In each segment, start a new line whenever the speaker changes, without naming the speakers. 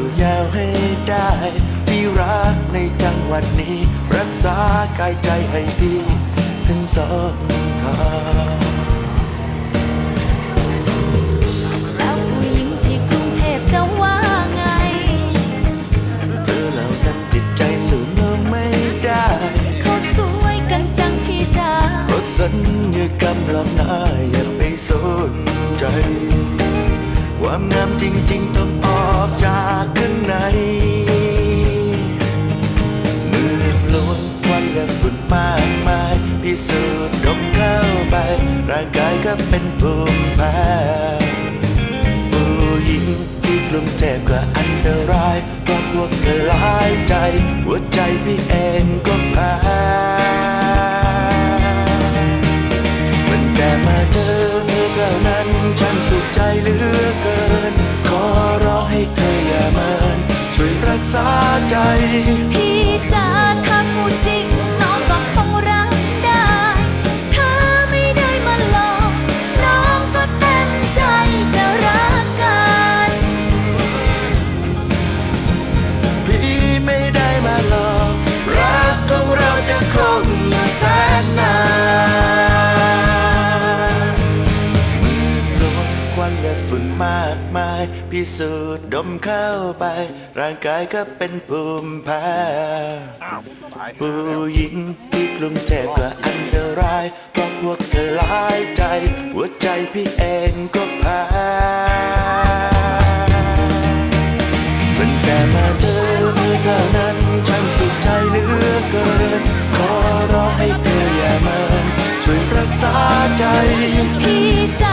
อ
ยู่
ยาวให้
ได้
พี่รักในจังหวัดนี้ รักษากายใจให้พี่ถึงสองทาง
แล้วผู้หญิงที่กรุงเทพจะว่าไง
เธอเหล่านั้นจิตใจสูงลงไม่ได้
เขาสวยกันจังพี่จ๋า
เพราะสัญญากรรมหลอกหน้าอย่าไปสนใจ ความงามจริงๆ หัวใจพี่เองก็แพ้มันแต่มาเจอเธอเท่านั้นฉันสุขใจเหลือเกิน ขอร้องให้เธออย่าเมินช่วยรักษาใจ สูจน์ดมเข้าไป ร่างกายก็เป็นภูมิแพ้ผู้หญิงที่กรุงเทพก็อันตรายเพราะพวกเธอหลายใจ หัวใจพี่เองก็แพ้เป็นแต่มาเจอเธอเท่านั้นฉันสุขใจเหลือเกิน ขอร้องให้เธออย่าเมินช่วยรักษาใจ
พี่จ๋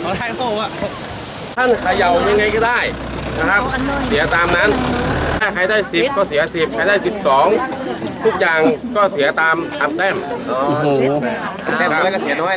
เขา
ถ่ายรูปอะ
ท่านเขย่ายังไงก็ได้นะครับ เสียตามนั้น ถ้าใครได้สิบก็เสียสิบใครได้สิบสองทุกอย่างก็เสียตามตามแต้ม
โอ้โห
แต้มน้อยก็เสียน้อย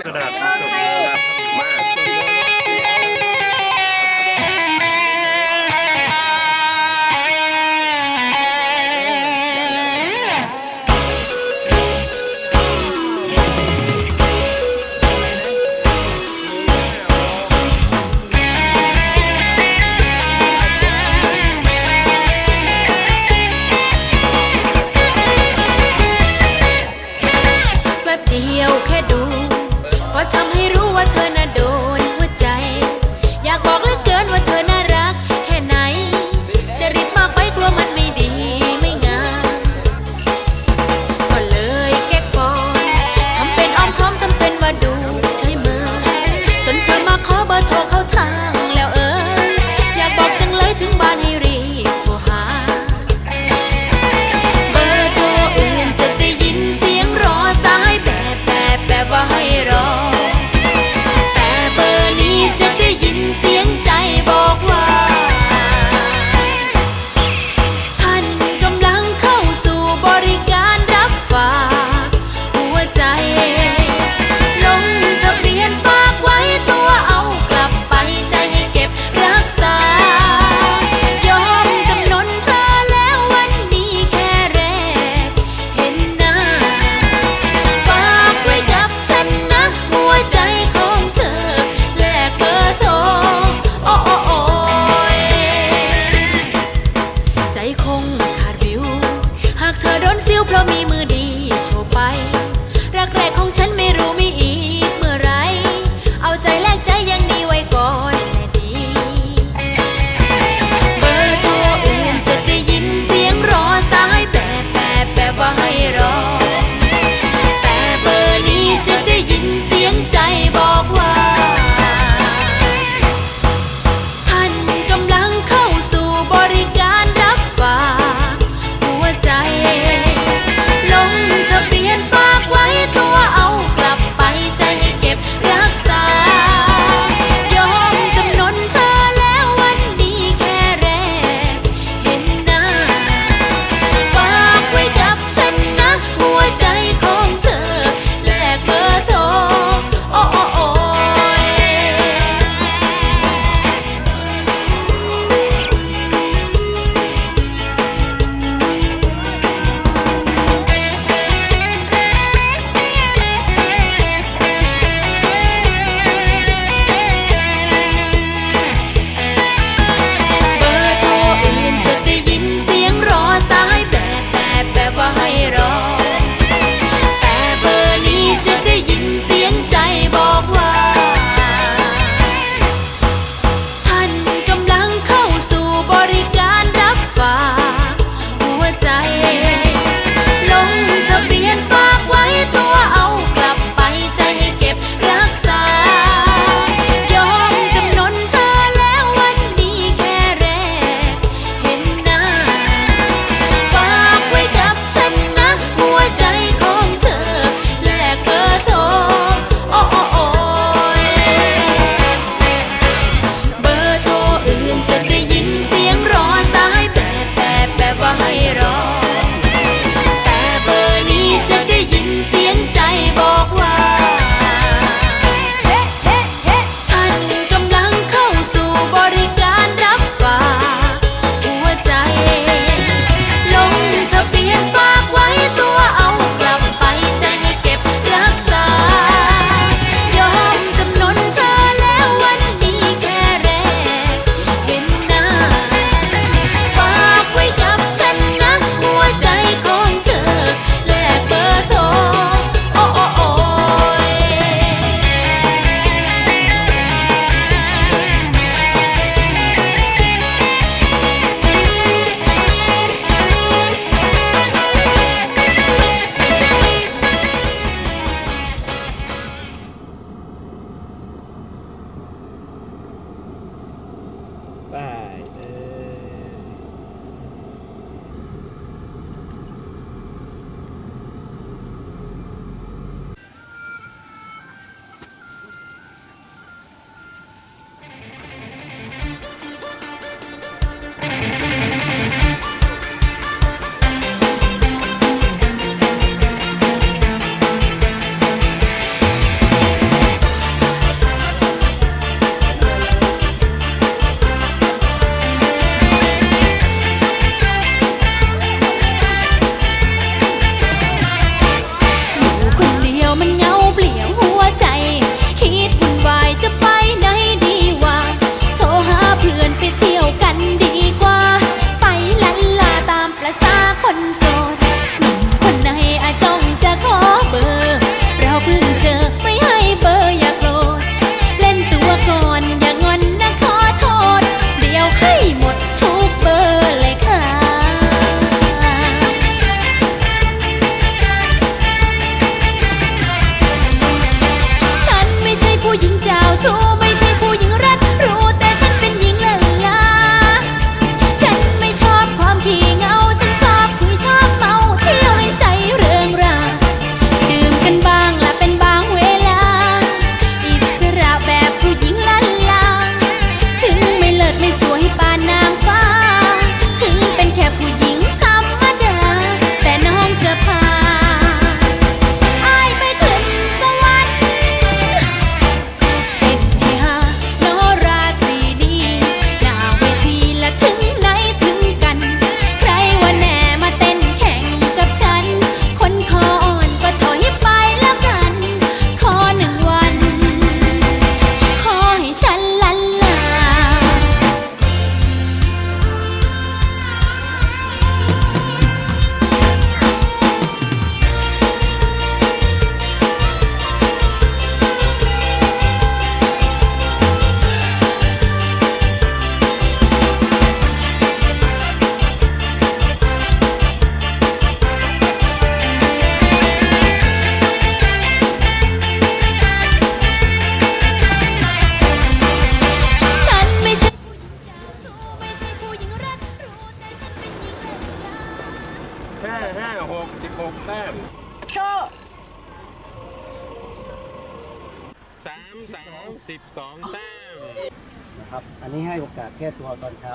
แก้
ตัวตอนเช้า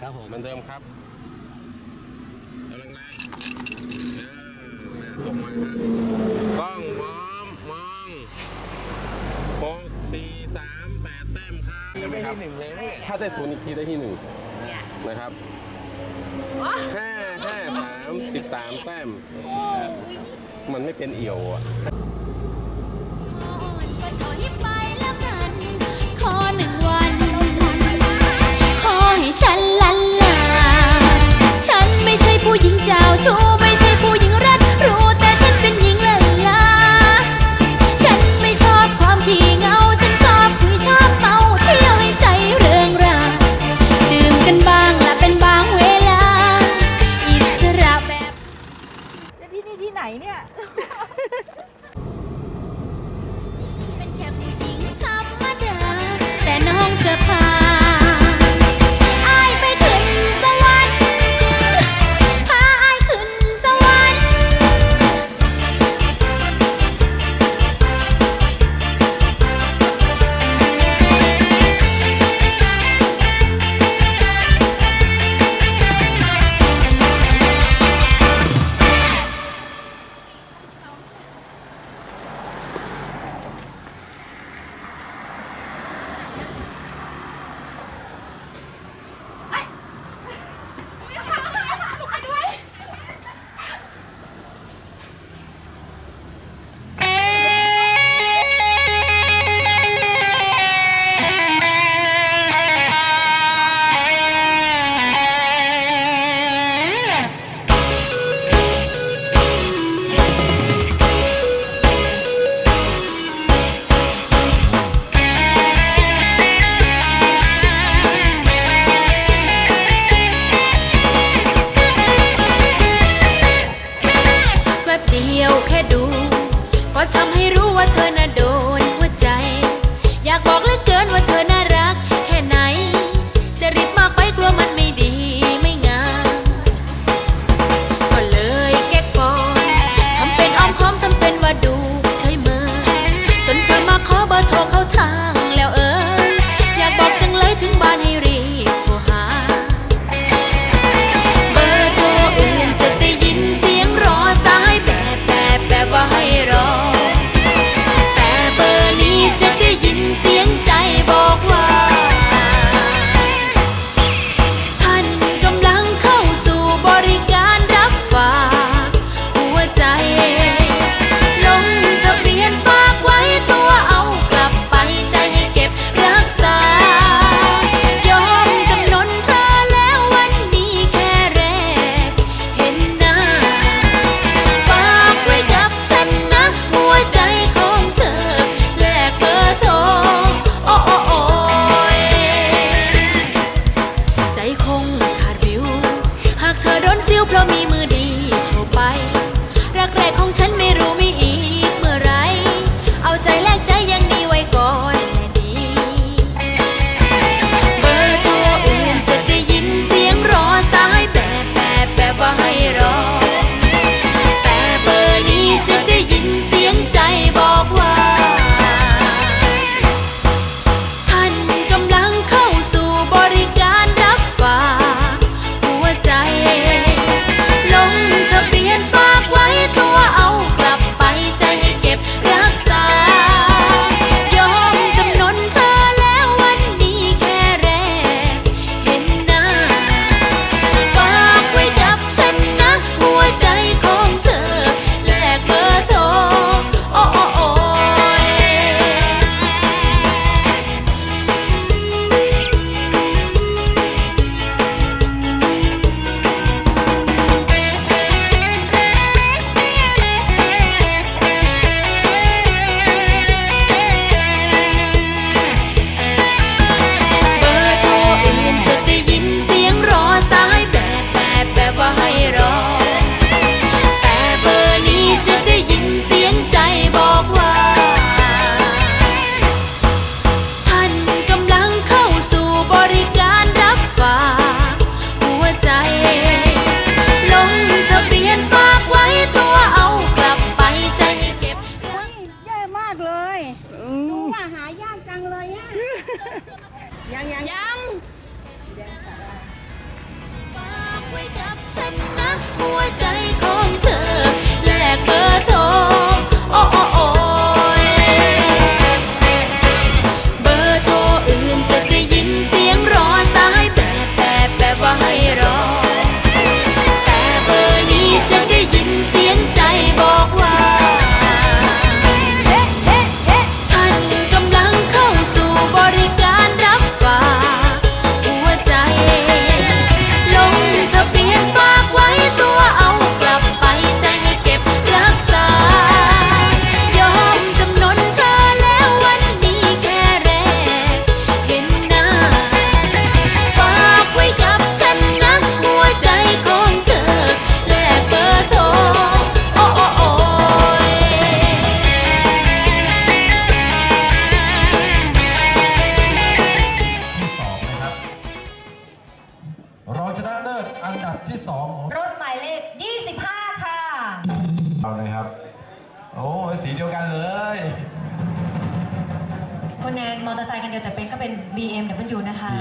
ครับผม
เหมือนเดิมครับเอาแรงเออแม่ส่งมาครับกล้องมองมองหกสี่สามแปดเต็มครับได้ที่หนึ่งเลยถ้าได้ศูนย์อีกทีได้ที่หนึ่งนะครับห้าห้าสามติดสามแต้ม มันไม่เป็นเอี่ยวอะ
灿烂 รู้ว่าหายากจังเล
ย
ฮะยังยังยัง ฝากไว้ใ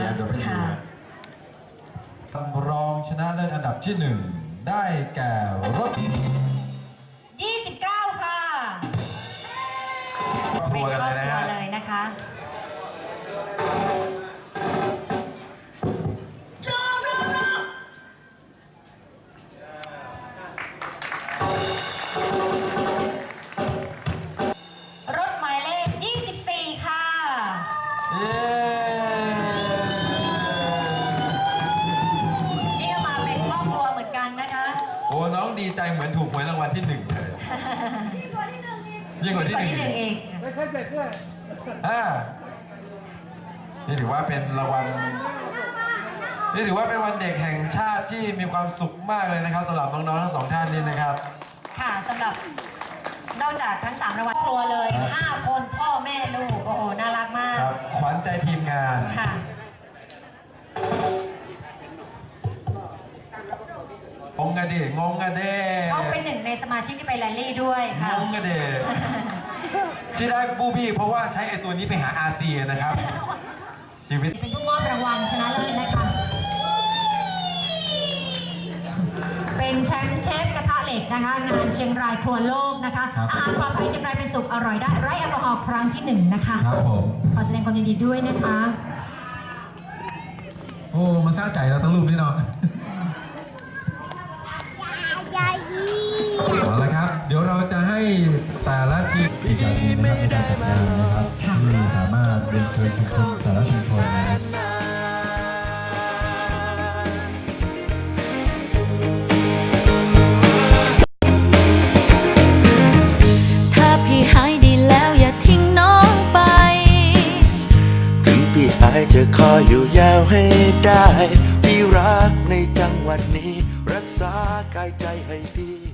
นะ
คะ
BMW
ค่ะ
รองชนะเลิศอันดับที่หนึ่งได้แก่รถ
29 ค่ะ
ครอบครัวกันเลยนะ
ครอบ
ฮะ
ครัวเลยนะคะ นึ่
งที่หนึ่ง
อีเอกง
อ่านี่ถือว่าเป็นรางวัลนี่ถือว่าเป็นวันเด็กแห่งชาติที่มีความสุขมากเลยนะครับสำหรับน้องๆทั้งสองท่านนี้นะครับ
ค่ะสำหรับนอกจากทั้ง3รางวัลครัวเลย5คนพ่อแม่ลูกโอ้โหน่ารักมาก
ครับขวัญใจทีมงาน
ค่ะ
งงกันดิงงกันดิ
เขาเป็นหนึ่งในสมาชิกที่ไปแรลลี่ด้วยค่ะ
งงกันดิ ที่ได้บูบี้เพราะว่าใช้ไอตัวนี้ไปหาอาเซียนะครับ ชีวิต
เป็นผู้มอบรางวัลชนะเลิศนะคะ เป็นแชมป์เชฟกระทะเหล็กนะคะ งานเชียงรายครัวโลกนะคะ
ครับ
อาหารปลอดภัยเชียงรายเป็นสุขอร่อยได้ไร้แอลกอฮอล์ครั้งที่หนึ่งนะคะ
ครับผม
ขอแสดงความยินดีด้วยนะคะ
โอ้ มันสร้างใจเราต้องรูปนี่เนาะ ไมอีกอย่างหนึงนการจัดงานนะครับที่สามารถเรียนเชิญชุมชนแต่ละชุมชนนะครับ
ถ้าพี่หายดีแล้วอย่าทิ้งน้องไป
ถึงพี่อายจะคอยอยู่ยาวให้ได้ พี่รักในจังหวัดนี้ รักษากายใจให้พี่